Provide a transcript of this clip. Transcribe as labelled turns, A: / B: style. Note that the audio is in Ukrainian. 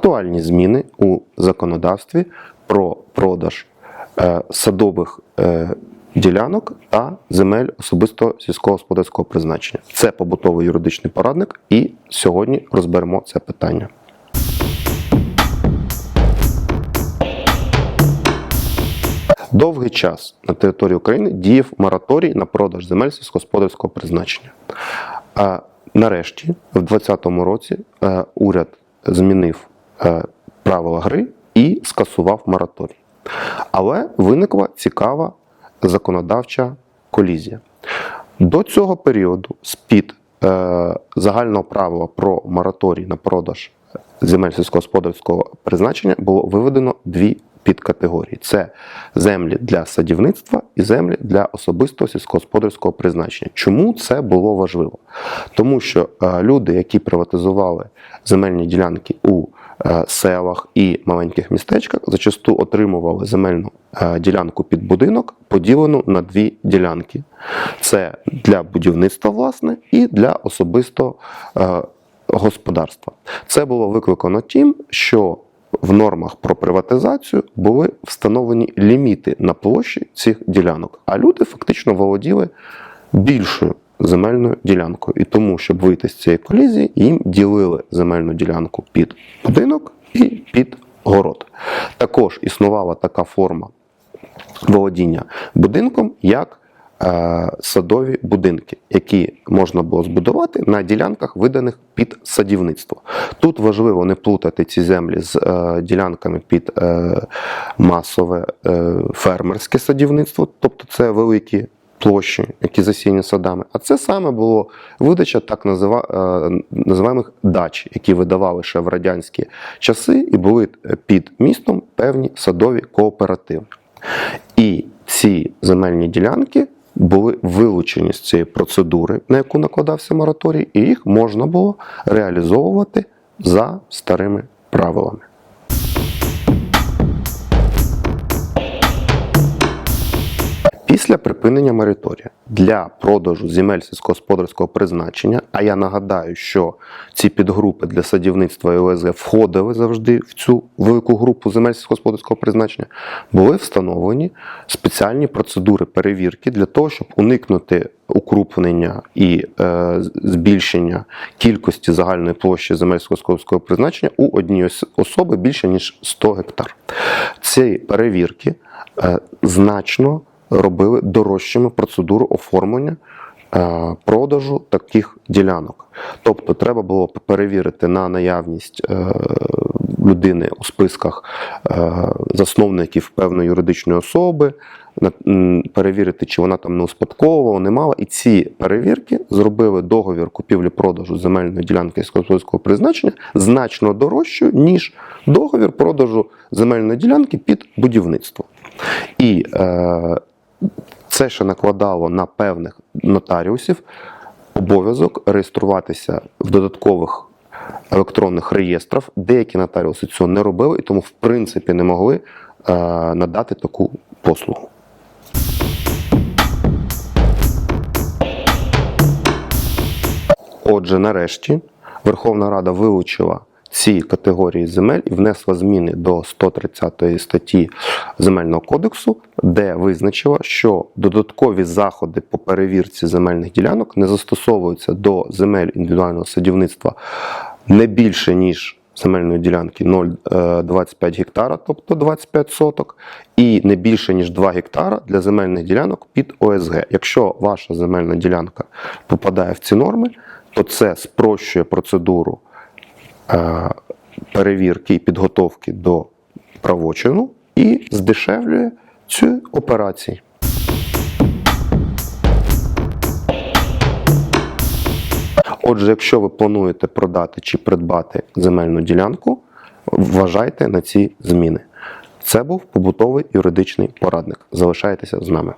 A: актуальні зміни у законодавстві про продаж е, садових е, ділянок та земель особистого сільськогосподарського призначення. Це побутовий юридичний порадник, і сьогодні розберемо це питання. Довгий час на території України діяв мораторій на продаж земель сільськогосподарського призначення. А нарешті, в 2020 році, е, уряд змінив е, правила гри і скасував мораторій. Але виникла цікава законодавча колізія. До цього періоду з-під е, загального правила про мораторій на продаж земель сільськогосподарського призначення було виведено дві підкатегорії: це землі для садівництва і землі для особистого сільськогосподарського призначення. Чому це було важливо? Тому що е, люди, які приватизували земельні ділянки у е, селах і маленьких містечках, зачасту отримували земельну е, ділянку під будинок, поділену на дві ділянки. Це для будівництва, власне, і для особистого е, господарства. Це було викликано тим, що в нормах про приватизацію були встановлені ліміти на площі цих ділянок, а люди фактично володіли більшою земельною ділянкою. І тому, щоб вийти з цієї колізії, їм ділили земельну ділянку під будинок і під город. Також існувала така форма володіння будинком, як е, садові будинки, які можна було збудувати на ділянках, виданих під садівництво. Тут важливо не плутати ці землі з е, ділянками під е, масове е, фермерське садівництво, тобто це великі. Площі, які засіяні садами, а це саме було видача так е, називаємих дач, які видавали ще в радянські часи, і були під містом певні садові кооперативи. І ці земельні ділянки були вилучені з цієї процедури, на яку накладався мораторій, і їх можна було реалізовувати за старими правилами. Після припинення мораторія для продажу земель сільськогосподарського призначення, а я нагадаю, що ці підгрупи для садівництва і ОСГ входили завжди в цю велику групу земель сільськогосподарського призначення, були встановлені спеціальні процедури перевірки для того, щоб уникнути укрупнення і е, збільшення кількості загальної площі земель сільськогосподарського призначення у одній особи більше ніж 100 гектар. Ці перевірки е, значно робили дорожчими процедуру оформлення е, продажу таких ділянок. Тобто треба було перевірити на наявність е, людини у списках е, засновників певної юридичної особи, перевірити, чи вона там не успадковувала, не мала. І ці перевірки зробили договір купівлі-продажу земельної ділянки сільськогосподарського призначення значно дорожчою, ніж договір продажу земельної ділянки під будівництво. І це ще накладало на певних нотаріусів обов'язок реєструватися в додаткових електронних реєстрах. Деякі нотаріуси цього не робили і тому, в принципі, не могли е, надати таку послугу. Отже, нарешті Верховна Рада вилучила ці категорії земель і внесла зміни до 130 статті Земельного кодексу, де визначила, що додаткові заходи по перевірці земельних ділянок не застосовуються до земель індивідуального садівництва не більше ніж земельної ділянки 0,25 гектара, тобто 25 соток, і не більше ніж 2 гектара для земельних ділянок під ОСГ. Якщо ваша земельна ділянка попадає в ці норми, то це спрощує процедуру е, перевірки і підготовки до правочину і здешевлює ці операції. Отже, якщо ви плануєте продати чи придбати земельну ділянку, вважайте на ці зміни. Це був побутовий юридичний порадник. Залишайтеся з нами.